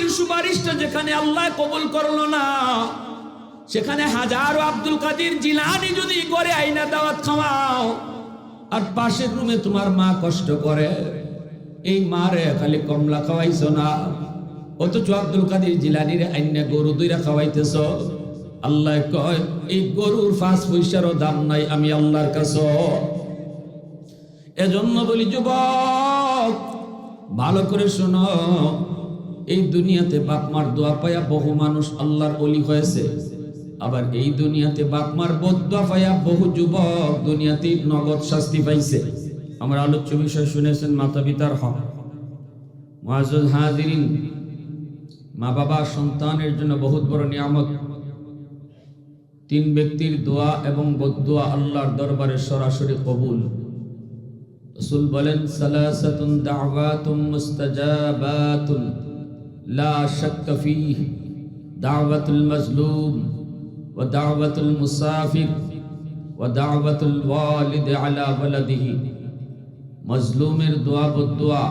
নবীর সুপারিশটা যেখানে আল্লাহ কবুল করল না, সেখানে হাজারো আব্দুল কাদির জিলানি যদি করে আইনা দাওয়াত খাওয়াও, আর পাশের রুমে তোমার মা কষ্ট করে। এই মারে খালি কমলা খাওয়াইছো না, অথচ আব্দুল কাদির জিলানির আইনা গরু দুইরা খাওয়াইতেছ। আল্লাহ কয়, এই গরুর পাঁচ পয়সারও দাম নাই আমি আল্লাহর কাছে। এজন্য বলি, যুবক, ভালো করে শোনো। এই দুনিয়াতে বাপ মার দোয়া পায়া বহু মানুষ আল্লাহর অলি হয়েছে। আবার এই দুনিয়াতে বাপ মার বদুয়া পায়া বহু যুবক দুনিয়াতে নগদ শাস্তি পাইছে। আমরা আলোচ্য বিষয় শুনেছেন মাতা পিতার হক। মহাজুল হাজিরিন, মা বাবা সন্তানের জন্য বহুত বড় নিয়ামত। তিন ব্যক্তির দোয়া এবং বদুয়া আল্লাহর দরবারে সরাসরি কবুল। রসুল বলেন, সালাসাতুন দাওয়াতুম মুস্তাজাবাতুন। ফীহ দাওয়াতুল মাজলুম ওয়া দাওয়াতুল মুসাফির ওয়া দাওয়াতুল ওয়ালিদ আলা ওয়ালাদিহি মজলুমের দোয়া বদুয়া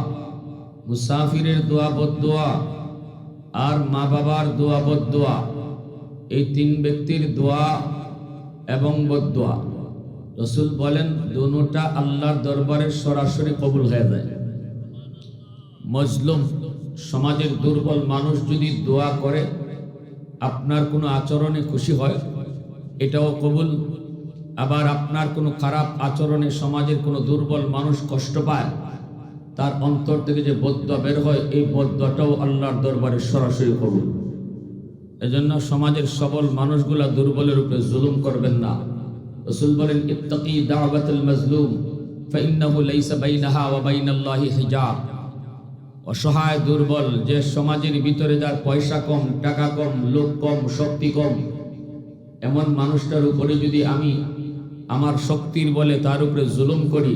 মুসাফিরের দোয়া বদুয়া আর মা বাবার দোয়া বদুয়া এই তিন ব্যক্তির দোয়া এবং বদুয়া রসুল বলেন, দুটা আল্লাহর দরবারে সরাসরি কবুল হয়ে যায়। মজলুম সমাজের দুর্বল মানুষ যদি দোয়া করে, আপনার কোনো আচরণে খুশি হয়, এটাও কবুল। আবার আপনার কোনো খারাপ আচরণে সমাজের কোনো দুর্বল মানুষ কষ্ট পায়, তার অন্তর থেকে যে বদ্যা বের হয়, এই বদ্যাটাও আল্লাহর দরবারে সরাসরি কবুল। এজন্য সমাজের সবল মানুষগুলা দুর্বলের উপরে জুলুম করবেন না। রসুল বলেন, ইত্তাকি দাওয়াতুল মাজলুম ফাইন্নাহু লাইসা বাইনাহা ওয়া বাইনাল্লাহি হিজাব। অসহায়, দুর্বল, যে সমাজের ভিতরে যার পয়সা কম, টাকা কম, লোক কম, শক্তি কম, এমন মানুষটার উপরে যদি আমি আমার শক্তির বলে তার উপরে জুলুম করি,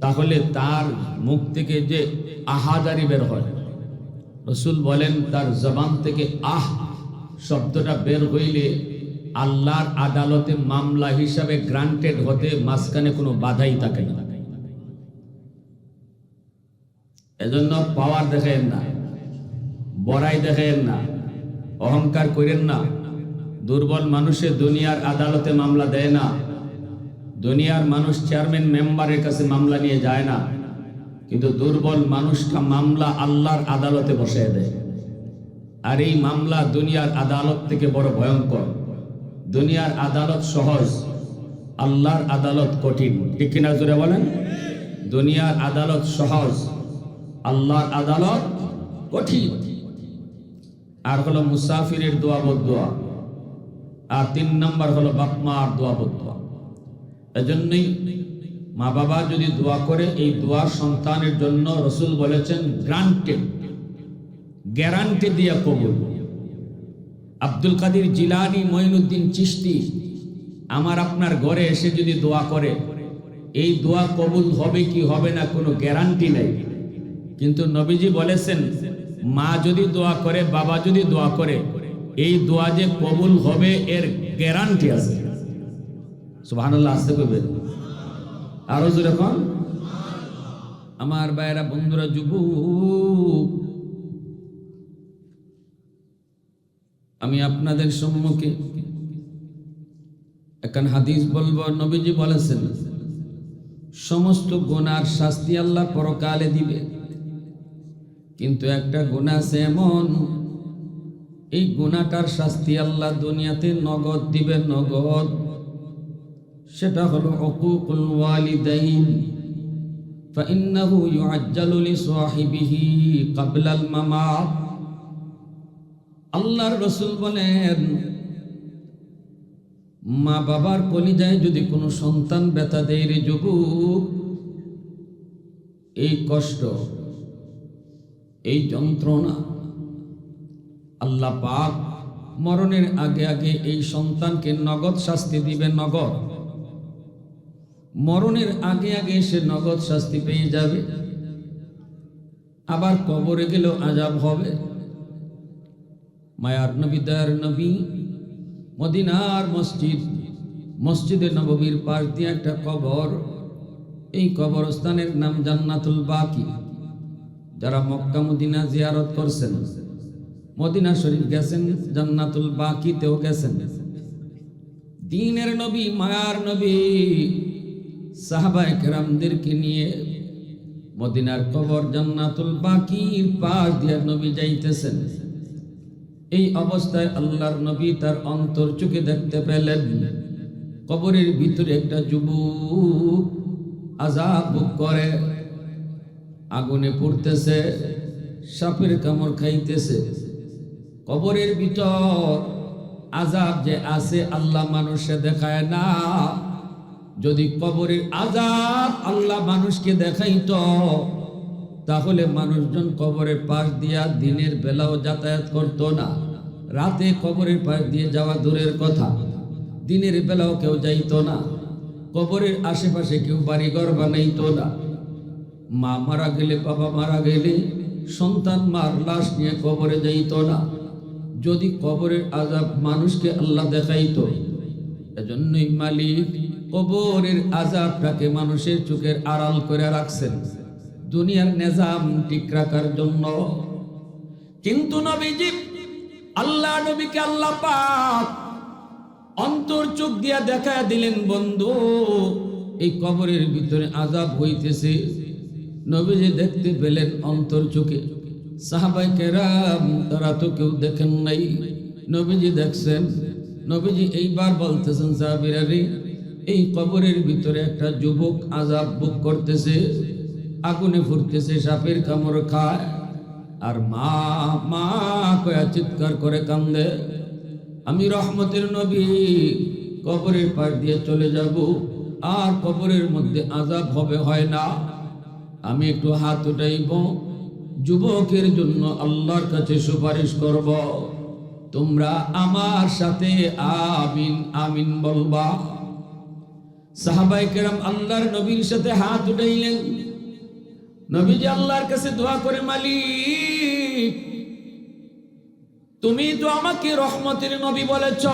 তাহলে তার মুখ থেকে যে আহাদারি বের হয়। রসুল বলেন, তার জবান থেকে আহ শব্দটা বের হইলে আল্লাহর আদালতে মামলা হিসাবে গ্রান্টেড হতে মাঝখানে কোনো বাধাই থাকে না। এজন্য পাওয়ার দেখেন না, বড়াই দেখেন না, অহংকার করেন না। দুর্বল মানুষে দুনিয়ার আদালতে মামলা দেয় না। দুনিয়ার মানুষ চেয়ারম্যান, মেম্বারের কাছে মামলা নিয়ে যায় না। কিন্তু দুর্বল মানুষটা মামলা আল্লাহর আদালতে বসে দেয়। আর এই মামলা দুনিয়ার আদালত থেকে বড় ভয়ঙ্কর। দুনিয়ার আদালত সহজ, আল্লাহর আদালত কঠিন। ঠিক কিনা জোরে বলেন? দুনিয়ার আদালত সহজ আল্লাহর আদালত কঠিন। আর হলো মুসাফিরের দোয়া বদুয়া আর তিন নম্বর হলো বাপমার দোয়া বদুয়া এজন্যই মা বাবা যদি দোয়া করে, এই দোয়া সন্তানের জন্য রসুল বলেছেন, গ্রান্টেড, গ্যারান্টি দিয়া কবুল। আব্দুল কাদির জিলানি মঈনুদ্দিন চিস্তি আমার আপনার ঘরে এসে যদি দোয়া করে, এই দোয়া কবুল হবে কি হবে না কোনো গ্যারান্টি নেই। কিন্তু নবীজি বলেছেন, মা যদি দোয়া করে, বাবা যদি দোয়া করে, এই দোয়া যে কবুল হবে, এর গ্যারান্টি আছে। সুবহানাল্লাহ, আসতে করবে। আরও যেরকম আমার বাইরা বন্ধুরা, যুবক, আমি আপনাদের সম্মুখে এখন হাদিস বলব। নবীজি বলেছেন, সমস্ত গুনার শাস্তি আল্লাহ পরকালে দিবে। কিন্তু একটা গুণা আছে এমন এই গুণাটার শাস্তি আল্লাহ দুনিয়াতে নগদ দিবে নগদ সেটা হলো অকুকুল ওয়ালিদাইন فإنه يعجل لصاحبه قبل الممات আল্লাহর রসুল বলেন মা বাবার কলিজায় যদি কোনো সন্তান ব্যথা দেয় রে যুবক এই কষ্ট এই যন্ত্রণা। আল্লাহ পাক মরণের আগে আগে এই সন্তানকে নগদ শাস্তি দিবে নগদ। মরণের আগে আগে সে নগদ শাস্তি পেয়ে যাবে। আবার কবরে গেলেও আজাব হবে। মায়ার নবী, দয়ার নবী, মদিনার মসজিদ, মসজিদে নববীর পাশ দিয়ে একটা কবর। এই কবরস্থানের নাম জান্নাতুল বাকি। যারা মক্কা মদিনা জিয়ারত করছেন, মদিনা শরীফ গেছেন, জান্নাতুল বাকিতেও গেছেন। দিনের নবী, মায়ার নবী, সাহাবায়ে কেরামদেরকে নিয়ে মদিনার কবর জান্নাতুল বাকির পাশ দিয়ে নবী যাইতেছেন। এই অবস্থায় আল্লাহর নবী তার অন্তর চোখে দেখতে পেলেন। কবরের ভিতরে একটা যুবক আজাব করে। আগুনে পড়তেছে, সাপের কামড় খাইতেছে। কবরের ভিতর আজাব যে আছে, আল্লাহ মানুষে দেখায় না। যদি কবরের আজাব আল্লাহ মানুষকে দেখাইত, তাহলে মানুষজন কবরের পাশ দিয়া দিনের বেলাও যাতায়াত করতো না। রাতে কবরের পাশ দিয়ে যাওয়া দূরের কথা। দিনের বেলাও কেউ যাইত না। কবরের আশেপাশে কেউ বাড়িঘর বানাইত না। মা মারা গেলে, বাবা মারা গেলে সন্তান মার লাশ নিয়ে কবরে যাইত না। যদি কবরের আজাব মানুষকে আল্লাহ দেখাইত, এজন্যই মালিক কবরের আজাবটাকে মানুষের চোখের আড়াল করে রাখছেন। দুনিয়ার নিজাম ঠিক রাখার জন্য। কিন্তু নবীজি, আল্লাহ নবীকে আল্লাহ পাক অন্তর চোখ দিয়া দেখা দিলেন, বন্ধু, এই কবরের ভিতরে আজাব হইতেছে। নবীজি দেখতে পেলেন অন্তর চোখে। সাহাবাই কেরাম, তারা তো কেউ দেখেন নাই। নবীজি দেখছেন। নবীজি এইবার বলতেছেন, সাহাবিরারি, এই কবরের ভিতরে একটা যুবক আজাব বুক করতেছে, আগুনে ফুটতেছে, সাপের কামড় খায়, আর মা মা কয়া চিৎকার করে কান্দে, আমি রহমতের নবী, কবরের পাশ দিয়ে চলে যাব, আর কবরের মধ্যে আজাব হবে, হয় না। আমি একটু হাত উঠাইব। যুবকের জন্য আল্লাহর কাছে সুপারিশ করব। তোমরা আমার সাথে আমিন আমিন বলবা। সাহাবাই কেরাম আল্লাহর নবীর সাথে হাত উঠাইলেন। নবীজি আল্লাহর কাছে দোয়া করে, মালিক, তুমি তো আমাকে রহমতের নবী বলেছ।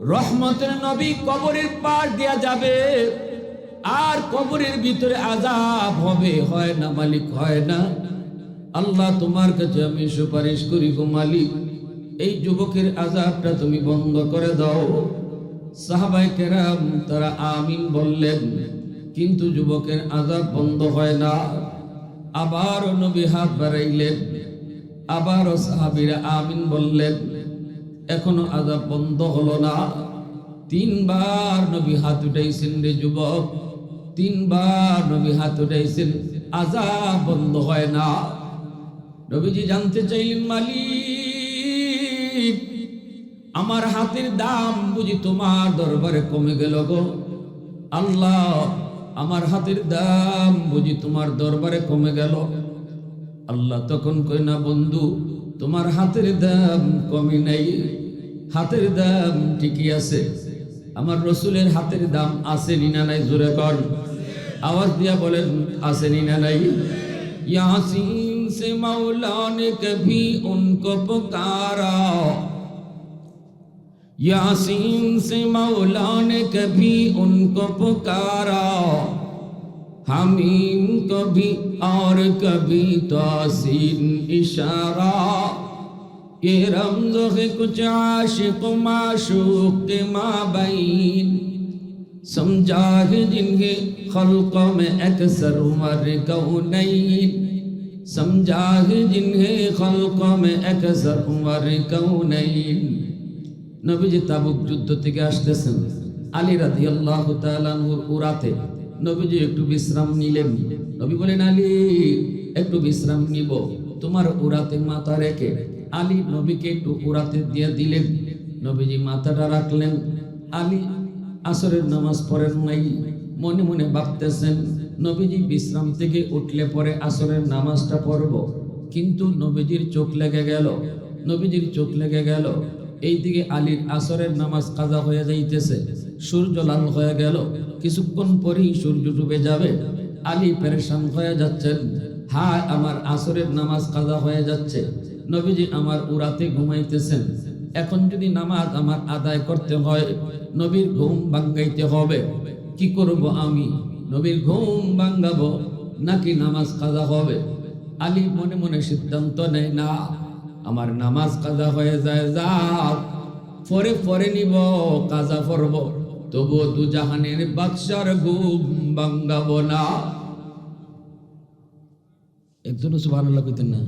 রহমতের নবী কবরের পার দেয়া যাবে। আর কবরের ভিতরে আজাব হবে, হয় না মালিক, হয় না। আল্লাহ তোমার কাছে আমি সুপারিশ করি গো মালিক, এই যুবকের আজাবটা তুমি বন্ধ করে দাও। সাহাবাই কেরাম তারা আমিন বললেন, কিন্তু যুবকের আজাব বন্ধ হয় না। আবারও নবী হাত বাড়াইলেন, আবারও সাহাবিরা আমিন বললেন, এখনও আজাব বন্ধ হলো না। তিনবার নবী হাত উঠাইছেন রে যুবক। তিনবার নবী হাত উঠাইছেন আজাব বন্ধ হয় না। নবীজি জানতে চাইলেন, মালিক, আমার হাতের দাম বুঝি তোমার দরবারে কমে গেল গো। আল্লাহ, আমার হাতের দাম বুঝি তোমার দরবারে কমে গেল। আল্লাহ তখন কই না বন্ধু, তোমার হাতের দাম কমে নাই। হাতের দাম ঠিকই আছে। আমার রসুলের হাতের দাম আছে নিনা নাই জোরে কর আওয়াজ দিয়া বলেন আছে নিনা নাই यासीन से मौला ने कभी उनको पुकारा यासीन से मौला ने कभी उनको पुकारा हमीम कभी और कभी तासीन इशारा کہ رمزخ کچھ عاشق معشوق کے مابین سمجھا ہے جن کے خلق میں اکثر عمر کونین سمجھا ہے جن کے خلق میں اکثر عمر کونین নবী যে তাবুক যুদ্ধ থেকে আসতেছেন আলী রাধি আল্লাহ তালানুর উরাতে নবীজি একটু বিশ্রাম নিলেন নবী বলেন আলী একটু বিশ্রাম নিব তোমার উরাতে মাথা রেখে আলী নবীকে একটু উরাতে দিয়ে দিলেন। নবীজি মাথাটা রাখলেন। আলী আসরের নামাজ পড়েন নাই। মনে মনে ভাবতেছেন, নবীজি বিশ্রাম থেকে উঠলে পরে আসরের নামাজটা পড়ব। কিন্তু নবীজির চোখ লেগে গেল। নবীজির চোখ লেগে গেল। এইদিকে আলীর আসরের নামাজ কাজা হয়ে যাইতেছে। সূর্য লাল হয়ে গেল। কিছুক্ষণ পরেই সূর্য ডুবে যাবে। আলী পেরেশান হয়ে যাচ্ছেন। হায়, আমার আসরের নামাজ কাজা হয়ে যাচ্ছে। নবীজি আমার উড়াতে ঘুমাইতেছেন। এখন যদি নামাজ আমার আদায় করতে হয়, নবীর ঘুম ভাঙ্গাইতে হবে। কি করব আমি? নবীর ঘুম ভাঙ্গাবো নাকি নামাজ কাজা হবে? আলী মনে মনে সিদ্ধান্ত নেয়, না, আমার নামাজ কাজা হয়ে যায় যাক পরে পরে নিব, কাজা করব। তবুও দু জাহানের বাদশার ঘুম ভাঙ্গাবো না। একজনও সুবাহ কইতেন না।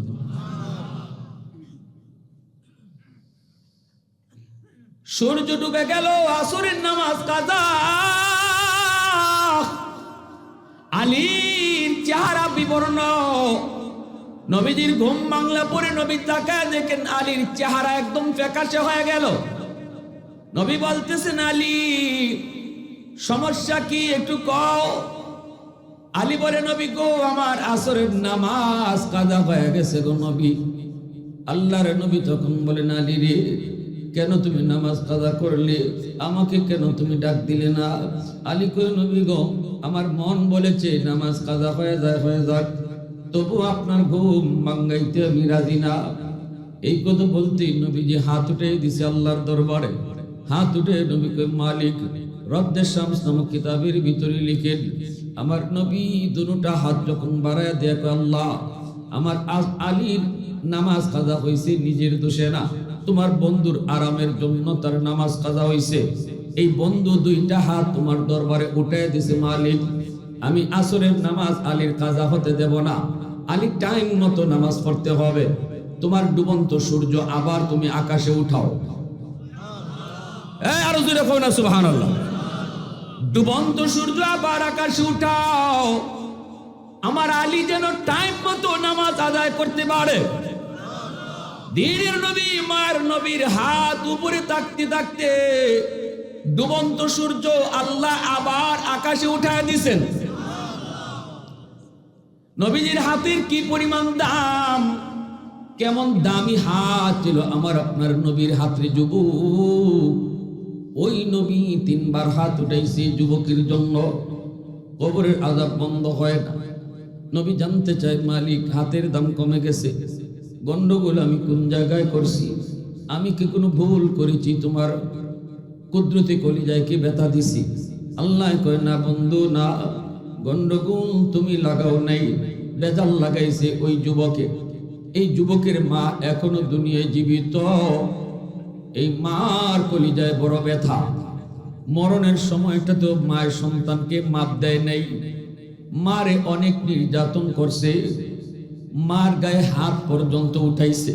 সূর্য ডুবে গেল, আসরের নামাজ কাজা। আলীর চেহারা বিবর্ণ। নবীজির ঘুম বাংলা পরে নবী তাকায় দেখেন আলীর চেহারা একদম ফ্যাকাশে হয়ে গেল। নবী বলতেছেন, আলী, সমস্যা কি একটু কও? আলী বলে, নবী গো, আমার আসরের নামাজ কাজা হয়ে গেছে গো নবী। আল্লাহর নবী তখন বলেন, আলী রে কেন তুমি নামাজ কাজা করলে? আমাকে কেন তুমি ডাক দিলে না? আলী কয়, নবী গো, আমার মন বলেছে নামাজ কাজা হয়ে যায়, হয়ে যাক। তবু আপনার ঘুম মাঙ্গাইতে আমি রাজি না। এই কথা বলতেই নবীজি হাত উঠে দিছে আল্লাহর দরবারে। হাত উঠে নবী কই মালিক রব্দের শামস নামক কিতাবের ভিতরে লিখেন, আমার নবী দুটা হাত যখন বাড়ায় দেখ আল্লাহ, আমার আলীর নামাজ কাজা হয়েছে নিজের দোষে না। তোমার বন্ধুর আরামের জন্য তার নামাজ কাজা হয়েছে এই বন্ধু দুইটা হাত তোমার দরবারে উঠে দিছে, মালিক। আমি আসরের নামাজ আলীর কাজা হতে দেব না। আলী টাইম মতো নামাজ পড়তে হবে। তোমার ডুবন্ত সূর্য আবার তুমি আকাশে উঠাও। ডুবন্ত সূর্য আবার আকাশে উঠাও। আমার আলী যেন টাইম মতো নামাজ আদায় করতে পারে। দিনের নবী, মায়ের নবীর হাত উপরে তাকতে তাকতে ডুবন্ত সূর্য আল্লাহ আবার আকাশে উঠায় দিছেন। নবীজির হাতের কি পরিমাণ দাম? কেমন দামি হাত ছিল আমার আপনার নবীর হাতের যুবক। ওই নবী তিনবার হাত উঠাইছে যুবকের জন্য। কবরের আজাব বন্ধ হয় না। নবী জানতে চায়, মালিক, হাতের দাম কমে গেছে। গন্ডগোল আমি কোন জায়গায় করছি? আমি কি কোনো ভুল করেছি? তোমার কুদরতি কলিজায় কি ব্যথা দিছি। আল্লাহ কয়, না বন্ধু, না। গন্ডগোল তুমি লাগাও নাই। বেজাল লাগাইছে ওই যুবকে। এই যুবকের মা এখনও দুনিয়ায় জীবিত। এই মার কলিজায় বড় ব্যথা। মরণের সময়টা তো মায়ের সন্তানকে মাপ দেয় নাই। মারে অনেক নির্যাতন করছে। মার গায়ে হাত পর্যন্ত উঠাইছে।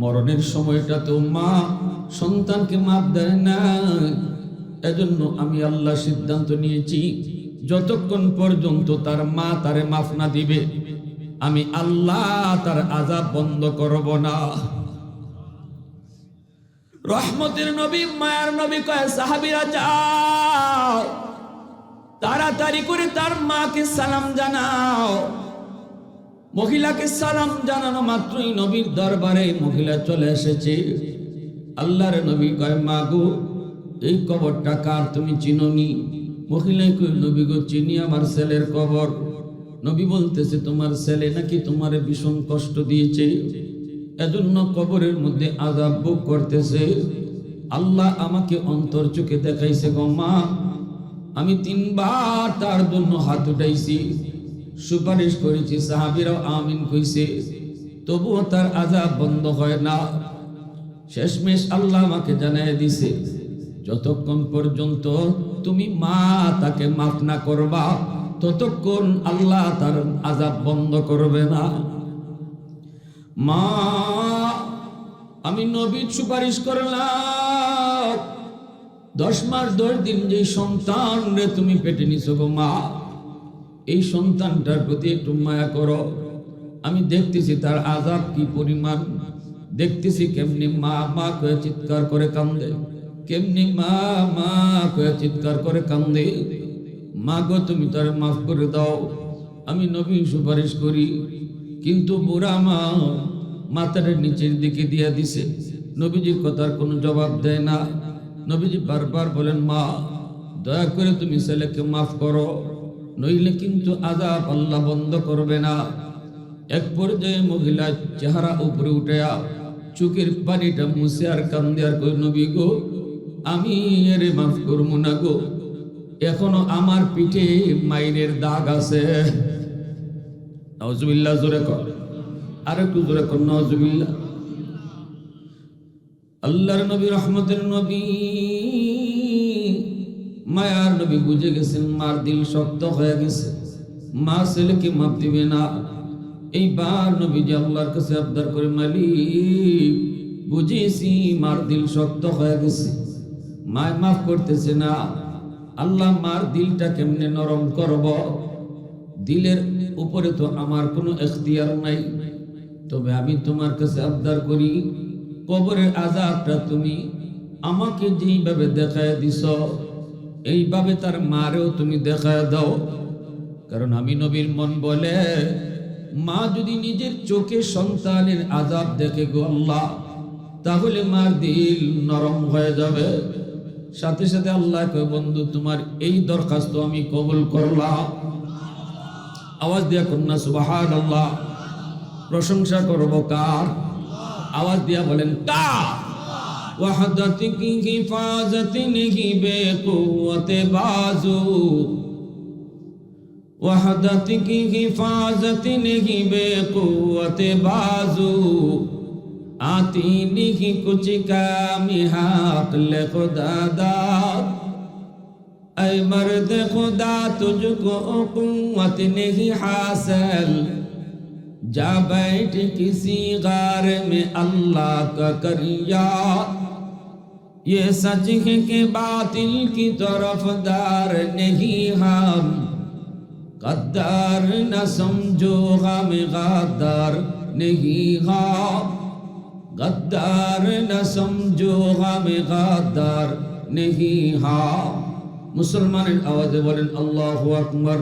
মরণের সময়টা তো মা সন্তানকে মাপ দেয় না এজন্য আমি আল্লাহ সিদ্ধান্ত নিয়েছি, যতক্ষণ পর্যন্ত তার মা তারে মাফ না দিবে, আমি আল্লাহ তার আজাব বন্ধ করব না। রহমতের নবী, মায়ার নবী কয়, সাহাবিরা যাও, তাড়াতাড়ি করে তার মাকে সালাম জানাও। মহিলাকে সালাম জানানো মাত্রই নবীর দরবারে মহিলা চলে এসেছে। আল্লাহর নবী কয়, মা গো, এই কবরটা কার? তুমি চিনোনি? মহিলাই কই নবী গো, চিনি আমার ছেলের কবর। নবী বলতেছে, তোমার ছেলে নাকি তোমার ভীষণ কষ্ট দিয়েছে। এজন্য কবরের মধ্যে আজাব ভোগ করতেছে। আল্লাহ আমাকে অন্তর চোখে দেখাইছে, গো মা, আমি তিনবার তার জন্য হাত উঠাইছি। সুপারিশ করেছি সাহাবিরাও আমিন কইছে, তবুও তার আজাব বন্ধ হয় না। শেষমেশ আল্লাহ আমাকে জানাই দিছে, যতক্ষণ পর্যন্ত তুমি মা তাকে মাফ না করবা, ততক্ষণ আল্লাহ তার আজাব বন্ধ করবে না। মা, আমি নবীর সুপারিশ করলাম। দশ মাস দশ দিন যে সন্তান রে তুমি পেটে নিছো গো মা এই সন্তানটার প্রতি একটু মায়া করো। আমি দেখতেছি তার আজাব কি পরিমাণ। দেখতেছি কেমনি মা মা কয়ে চিৎকার করে কান্দে। কেমনি মা মা কয়ে চিৎকার করে কান্দে। মা গো, তুমি তার মাফ করে দাও। আমি নবী সুপারিশ করি। কিন্তু বুড়া মা মাথার নিচের দিকে দিয়া দিছে। নবীজির কথার কোনো জবাব দেয় না। নবীজি বারবার বলেন, মা, দয়া করে তুমি ছেলেকে মাফ করো। নইলে কিন্তু আজাব আল্লাহ বন্ধ করবে না। এক পর্যায়ে মহিলা চেহারা উপরে উঠে চুকের পানিটা মুছে আর কান্দে আর কই নবী গো, আমি এরে মাফ করব না গো, এখনও আমার পিঠে মাইনের দাগ আছে। নজুবিল্লাহ জোরে কর। আর একটু জোরে কর নজুবিল্লাহ আল্লাহর নবী, রহমতের নবী। মায়ার নবী বুঝে গেছেন, মার দিল শক্ত হয়ে গেছে। মা ছেলেকে মাপ দিবে না। এইবার নবী যে আল্লাহর কাছে আবদার করে, মালিক, বুঝেছি মার দিল শক্ত হয়ে গেছে। মায় মাফ করতেছে না। আল্লাহ মার দিলটা কেমনে নরম করব? দিলের উপরে তো আমার কোনো এখতিয়ার নাই। তবে আমি তোমার কাছে আবদার করি, কবরের আজাবটা তুমি আমাকে যেইভাবে দেখায় দিছ এইভাবে তার মারেও তুমি দেখা দাও। কারণ আমি নবীর মন বলে, মা যদি নিজের চোখে সন্তানের আজাব দেখে গো আল্লাহ, তাহলে মার দিল নরম হয়ে যাবে। সাথে সাথে আল্লাহ বন্ধু, তোমার এই দরখাস্ত আমি কবুল করলাম। আওয়াজ দিয়া কন্যা সুবাহান আল্লাহ প্রশংসা করব কার? আওয়াজ দিয়া বলেন, কার? وحدت کی حفاظت نہیں بے قوت بازو وحدت کی حفاظت نہیں بے قوت بازو آتی نہیں کچھ کامی حق لے خدا داد اے مرد خدا تجھ کو قوت نہیں حاصل जा बैठ किसी गार में अल्लाह का करिया। ये सच है कि बातिल की तरफदार नहीं हम। कद्दार न समझो गम गद्दार नहीं हम। गद्दार न समझो गम गद्दार नहीं हा মুসলমানের আওয়াজে বলেন আল্লাহ আকবর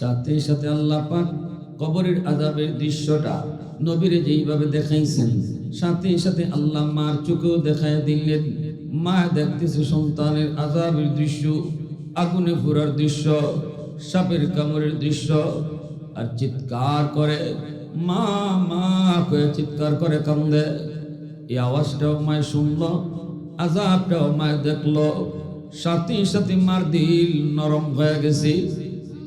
সাথে সাথে আল্লাহ পাক কবরের আজাবের দৃশ্যটা নবীরে যেইভাবে দেখাইছেন, সাথে সাথে আল্লাহ মার চোখেও দেখায় দিলেন। মা দেখতেছে সন্তানের আজাবের দৃশ্য, আগুনে ফুরার দৃশ্য, সাপের কামড়ের দৃশ্য, আর চিৎকার করে। মা মা করে চিৎকার করে কান্দে। এই আওয়াজটাও মায় শুনল আজাবটাও মায় দেখল। সাথে সাথে মার দিল নরম হয়ে গেছে।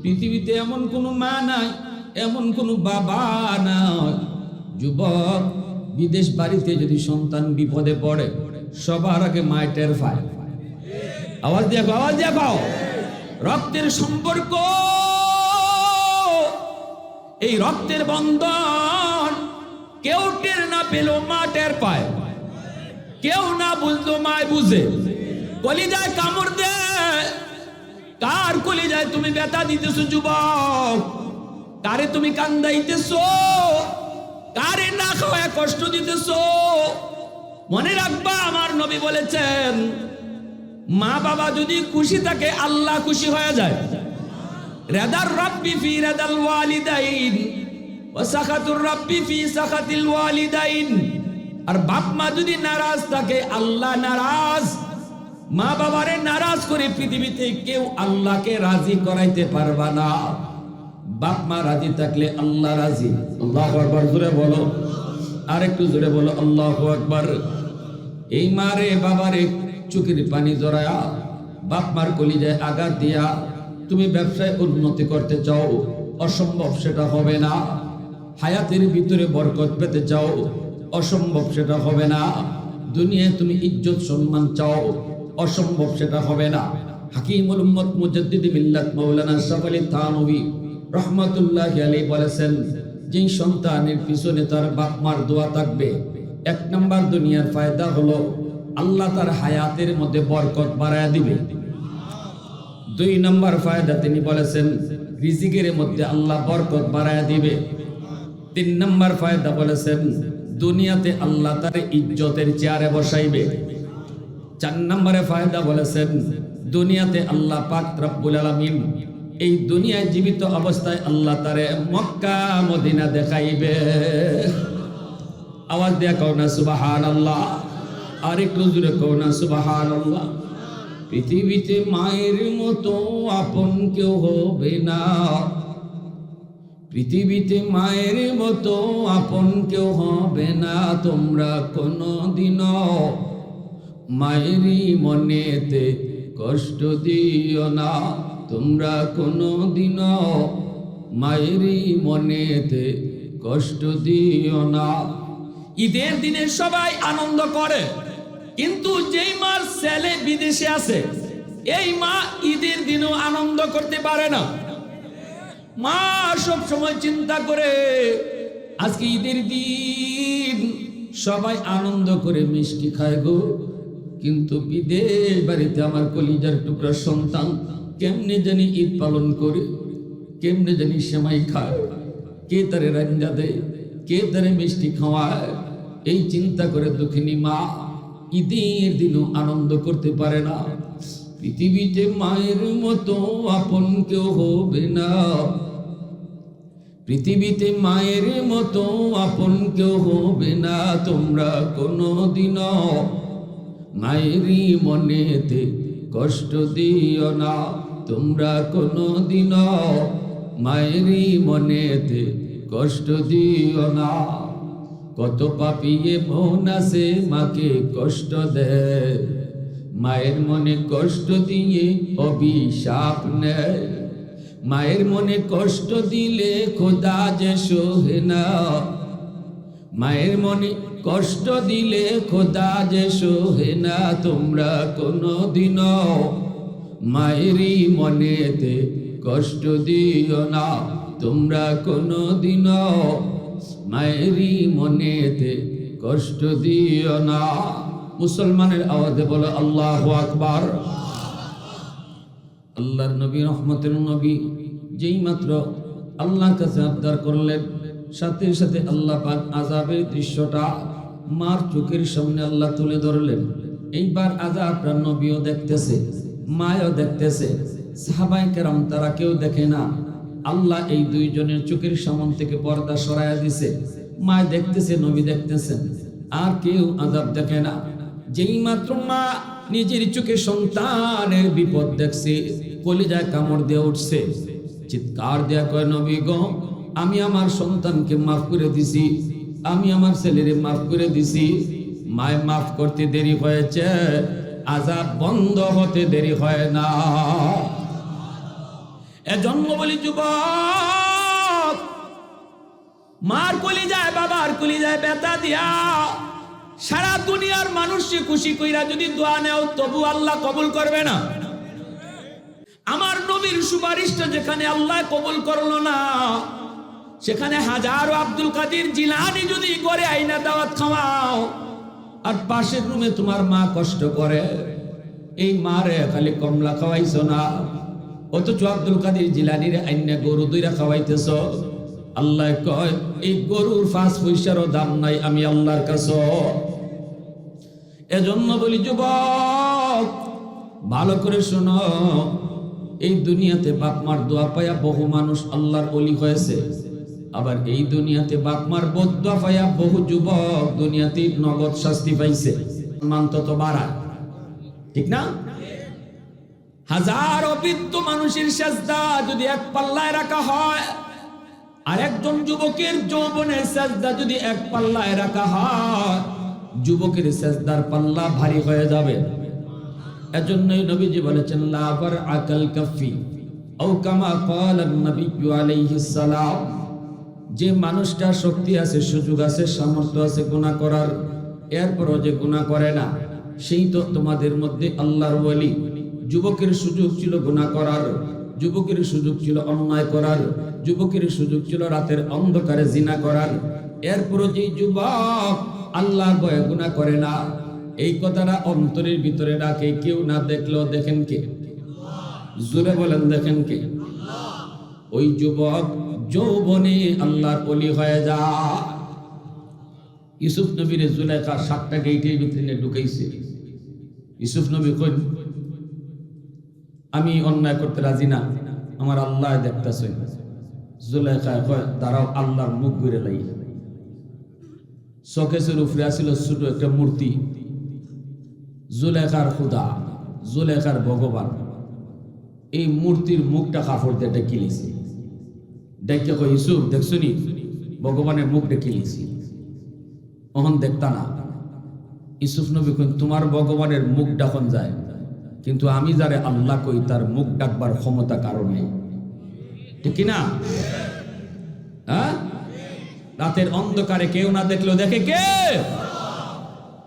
পৃথিবীতে এমন কোনো মা নাই এমন কোনো বাবা নাই যুবক, বিদেশ বাড়িতে যদি সন্তান বিপদে পড়ে, সবার আগে মায় টের পায়। আওয়াজ দিয়ে আওয়াজ দিয়ে পাও রক্তের সম্পর্ক। এই রক্তের বন্ধন কেউ টের না পেল মা টের পায়। কেউ না বুঝলো মায় বুঝে। কলিজায় কামড় দে। কার কলিজায় তুমি ব্যথা দিতেছো, যুবক? কারে তুমি কান্দাইতেছো? কারে না খাওয়া কষ্ট দিতেছো? মনে রাখবা, আমার নবী বলেছেন, মা বাবা যদি খুশি থাকে, আল্লাহ খুশি হয়ে যায়। রেদার রব্বি ফি রেদাল ওয়ালিদাইন, ওয়া সাখাতুর রব্বি ফি সাখাতিল ওয়ালিদাইন। আর বাপ মা যদি নারাজ থাকে, আল্লাহ নারাজ। মা বাবারে নারাজ করে পৃথিবীতে কেউ আল্লাহকে রাজি করাইতে পারবা না। বাপ মা রাজি থাকলে আল্লাহ রাজি। আল্লাহ আকবার, জোরে বলো। আর একটু জোরে বলো, আল্লাহ আকবার। এই মারে বাবারে চুকির পানি জড়ায়া, বাপ মার কলিজায় আঘাত দিয়া তুমি ব্যবসায় উন্নতি করতে চাও, অসম্ভব সেটা হবে না। হায়াতের ভিতরে বরকত পেতে চাও, অসম্ভব সেটা হবে না। দুনিয়ায় তুমি ইজ্জত সম্মান চাও, অসম্ভব সেটা হবে না। হাকিমুল উম্মত মুজাদ্দিদ মিল্লাত মাওলানা আশরাফ আলী থানভী রহমাতুল্লাহ আলী বলেছেন, যেই সন্তানের পিছনে তার বাপ মার দোয়া থাকবে, এক নম্বর দুনিয়ার ফায়দা হলো আল্লাহ তার হায়াতের মধ্যে বরকত বাড়ায় দিবে। দুই নম্বর ফায়দা তিনি বলেছেন, রিজিকের মধ্যে আল্লাহ বরকত বাড়ায় দিবে। তিন নম্বর ফায়দা বলেছেন, দুনিয়াতে আল্লাহ তার ইজ্জতের চেয়ারে বসাইবে। চার নম্বরে ফায়দা বলেছেন, দুনিয়াতে আল্লাহ পাক রব্বুল আলামিন এই দুনিয়ায় জীবিত অবস্থায় আল্লাহ তারে মক্কা, মদিনা দেখাইবে। আওয়াজ দেয়া কও না সুবাহান আল্লাহ আর একটু জুড়ে কও না সুবাহান আল্লাহ পৃথিবীতে মায়ের মতো আপন কেউ হবে না। পৃথিবীতে মায়ের মতো আপন কেউ হবে না। তোমরা কোনো দিনও মায়েরই মনেতে কষ্ট দিও না। তোমরা কোনো দিনও মায়েরই মনেতে কষ্ট দিও না। ঈদের দিনে সবাই আনন্দ করে, কিন্তু যেই মার ছেলে বিদেশে আছে, এই মা ঈদের দিনও আনন্দ করতে পারে না। মা সব সময় চিন্তা করে, আজকে ঈদের দিন সবাই আনন্দ করে মিষ্টি খায় গো, কিন্তু বিদেশ বাড়িতে আমার কলিজার টুকরা সন্তান কেমনে জানি ঈদ পালন করে, কেমনে জানি সেমাই খায়। কে তারে রাঞ্জা দেয়, কে তারে মিষ্টি খাওয়ায়, এই চিন্তা করে দুঃখিনী মা ঈদের দিনও আনন্দ করতে পারে না। পৃথিবীতে মায়ের মতো আপন কেউ হবে না। পৃথিবীতে মায়ের মতো আপন কেউ হবে না, তোমরা কোনো দিন মায়েরই মনেতে কষ্ট দিও না। তোমরা কোনো দিন মায়েরই মনেতে কষ্ট দিও না। কত পাপিয়ে মন আছে, মাকে কষ্ট দেয়। মায়ের মনে কষ্ট দিয়ে অভিশাপ নেয়। মায়ের মনে কষ্ট দিলে খোদা যে সোহে না। মায়ের মনে কষ্ট দিলে খোদা যে সোহে না। তোমরা কোনো দিন মায়েরই মনেতে কষ্ট দিও না, তোমরা কোনো দিন মায়েরই মনেতে কষ্ট দিও না। মুসলমানের আওয়াজে বলো, আল্লাহ আকবার। আল্লাহর নবী, রহমতের নবী যেই মাত্র আল্লাহর কাছে আবদার করলেন, সাথে সাথে আল্লাহ পাক আজাবের দৃশ্যটা মার চোখের সামনে আল্লাহ তুলে ধরলেন। এইবার আজাবটা নবীও দেখতেছে। মায়ও দেখতেছে। সাহাবাই কেরাম তারা কেউ দেখে না। আল্লাহ এই দুইজনের চোখের সামন থেকে পর্দা সরাইয়া দিছে। মায় দেখতেছে, নবী দেখতেছেন। আর কেউ আজাব দেখে না। যেই মাত্র মা নিজের চোখে সন্তানের বিপদ দেখছে, কলিজায় কামড় দিয়ে উঠছে। চিৎকার দেয়া কয়, নবী গো, আমি আমার সন্তানকে মাফ করে দিছি। আমি আমার ছেলেরে মাফ করে দিছি। মায় মাফ করতে দেরি হয়েছে। আজাব বন্ধ হতে দেরি হয় না। এজন্য বলি যুবক, মার কলি যায় বাবার কলি যায় বেতা দিয়া সারা দুনিয়ার মানুষকে খুশি কইরা যদি দোয়া নেও, তবু আল্লাহ কবুল করবে না। আমার নবীর সুপারিশটা যেখানে আল্লাহ কবুল করল না, সেখানে হাজারো আব্দুল কাদির জিলানি যদি করে আইনা দাওয়াত খাওয়াও আর পাশের রুমে তোমার মা কষ্ট করে। এই মারে খালি কমলা খাওয়াইছ না। অথচ আব্দুল কাদির জিলানির আইনা গরু দুইরা খাওয়াইতেছ। আল্লাহ কয়, এই গরুর পাঁচ পয়সারও দাম নাই আমি আল্লাহর কাছে। এজন্য বলি, যুবক, ভালো করে শোনো। এই দুনিয়াতে বাপ মার দোয়া পায়া বহু মানুষ আল্লাহর অলি হয়েছে। আবার এই দুনিয়াতে বাপ মার বদুয়া পায়া বহু যুবক দুনিয়াতে নগদ শাস্তি পাইছে। মান তত ঠিক না? হাজার অবৃত্ত মানুষের সাজদা যদি এক পাল্লায় রাখা হয়, আর একজন যুবকের যৌবনের সাজদা যদি এক পাল্লায় রাখা হয়, যুবকের সাজদার পাল্লা ভারী হয়ে যাবে। এজন্যই নবীজি বলেছেন লাবার আকাল কাফি ও কামা ক্বালান নবী আলাইহিস সালাম। যে মানুষটা শক্তি আছে, সুযোগ আছে, সামর্থ্য আছে গুণা করার, এরপরও যে গুনাহ করে না, সেই তো তোমাদের মধ্যে আল্লাহর ওয়ালি। যুবকের সুযোগ ছিল গুনাহ করার, যুবকের সুযোগ ছিল অন্যায় করার, যুবকের সুযোগ ছিল রাতের অন্ধকারে জিনা করার। এরপরও যে যুবক আল্লাহ ভয়ে গুনাহ করে না, এই কথাটা অন্তরের ভিতরে রাখে কেউ না দেখলেও দেখেন কে? জোরে বলেন দেখেন কে? ওই যুবক যৌবনে আল্লাহর অলি হয়ে যা ইউসুফ নবীর জুলেখা সাতটা গেইটের ভিতরে ইউসুফ নবী কই আমি অন্যায় করতে রাজি না, আমার আল্লাহ দেখতেছে জুলেখা কয়, দাঁড়াও, আল্লাহর মুখ ঘুরে লাই। শোকেসের উপরে আসিল ছোট একটা মূর্তি জুলেখার খুদা জুলেখার ভগবান। এই মূর্তির মুখটা কাপড় দিয়ে ডেকে ডেকে কই ইসুফ দেখছ নি? ভগবানের মুখ ডেকে লিছি অহন দেখতা না। ইসুফ নবী কই তোমার ভগবানের মুখ ডাকন যায়। কিন্তু আমি যারে আল্লাহ কই, তার মুখ ডাকবার ক্ষমতা কারণ ঠিক না হ্যাঁ? রাতের অন্ধকারে কেউ না দেখলেও দেখে কে?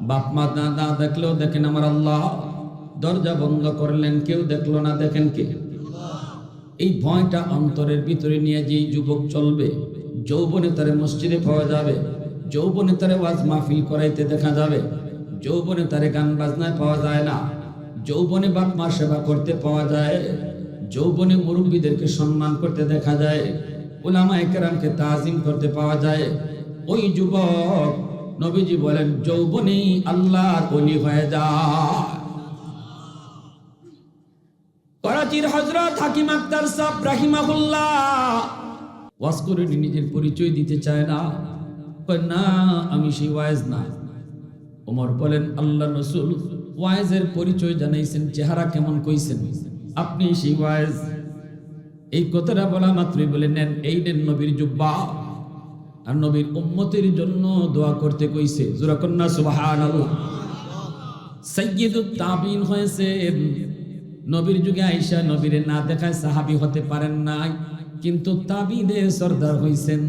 বাপ, মা না দেখলেও দেখেন আমার আল্লাহ। দরজা বন্ধ করলেন, কেউ দেখল না, দেখেন কে? এই ভয়টা অন্তরের ভিতরে নিয়ে যেই যুবক চলবে, যৌবনে তারে মসজিদে পাওয়া যাবে, যৌবনে তারে ওয়াজ মাহফিল করাইতে দেখা যাবে, যৌবনে তারে গান বাজনায় পাওয়া যায় না, যৌবনে বাপ মা সেবা করতে পাওয়া যায়, যৌবনে মুরব্বীদেরকে সম্মান করতে দেখা যায় ওলামা একরামকে তাজিম করতে পাওয়া যায়। ওই যুবক নবীজি বলেন, যৌবনেই আল্লাহর অলি হয়ে যায়। করাচির হজরত হাকিম আক্তার সাহ রাহিমাহুল্লাহ। ওয়াজ করে নিজের পরিচয় দিতে চায় না। না, আমি সেই ওয়াইজ না। ওমর বলেন, আল্লাহ রসুল ওয়াইজের পরিচয় জানাইছেন, চেহারা কেমন কইছেন? আপনি সেই ওয়াইজ? এই কথাটা বলা মাত্রই বলে, নেন, এই নেন নবীর জুব্বা। আর নবীর উম্মতের জন্য দোয়া করতে কইছে জোরাকন্যা সুবহানাল্লাহ। সৈয়দুত তাবিন হয়েছেন। নবীর যুগে আইসা নবীরে না দেখায় সাহাবি হতে পারেন নাই। কিন্তু তাবিদে সর্দার হইছেন